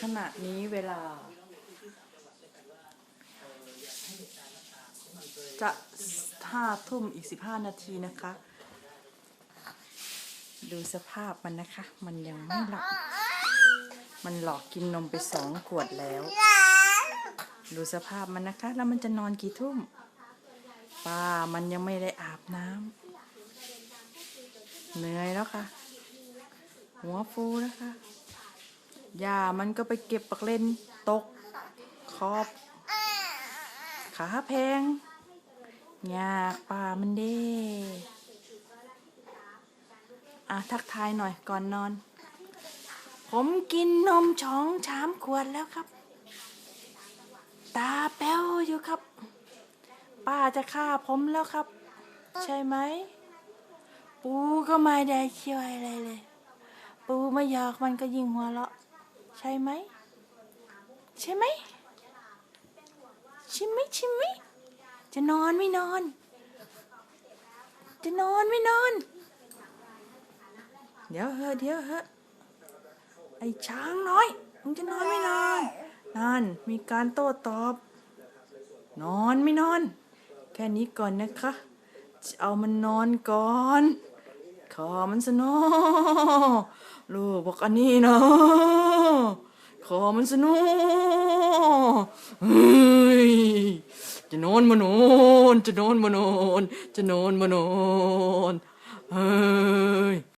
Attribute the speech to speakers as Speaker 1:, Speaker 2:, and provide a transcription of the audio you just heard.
Speaker 1: ขณะนี้เวลา จะห้าทุ่มอีกสิบห้านาทีนะคะ ดูสภาพมันนะคะ มันยังไม่หลับ มันหลอกกินนมไปสองขวดแล้ว ดูสภาพมันนะคะ แล้วมันจะนอนกี่ทุ่มป้ามันยังไม่ได้อาบน้ำเหนื่อยแล้วค่ะ หัวฟูนะคะ ยามันก็ไปเก็บปักเล่นตก ขอบขาแพงยากป่ามันเด้อะทักทายหน่อยก่อนนอน ผมกินนมช้องชามขวดแล้วครับ ตาแป้วอยู่ครับ ป้าจะฆ่าผมแล้วครับ ใช่ไหม ปูก็ไม่ได้ช่วยอะไรเลย ปูไม่อยากมันก็ยิงหัวเราะ ใช่ไหม ใช่ไหมใช่ไหมใช่ไหมจะนอนไม่นอน จะนอนไม่นอน เดี๋ยวเหอเดี๋ยวเหอะไอ้ช้างน้อยมึงจะนอนไม่นอนนั่นมีการโต้ตอบ นอนไม่นอน แค่นี้ก่อนนะคะจะเอามันนอนก่อนขอมันสนอ ลูกบอกอันนี้นะขอมันสนุเฮ้ยจะนอนมานอนจะนอนมานอนจะนอนมานอนเฮ้ย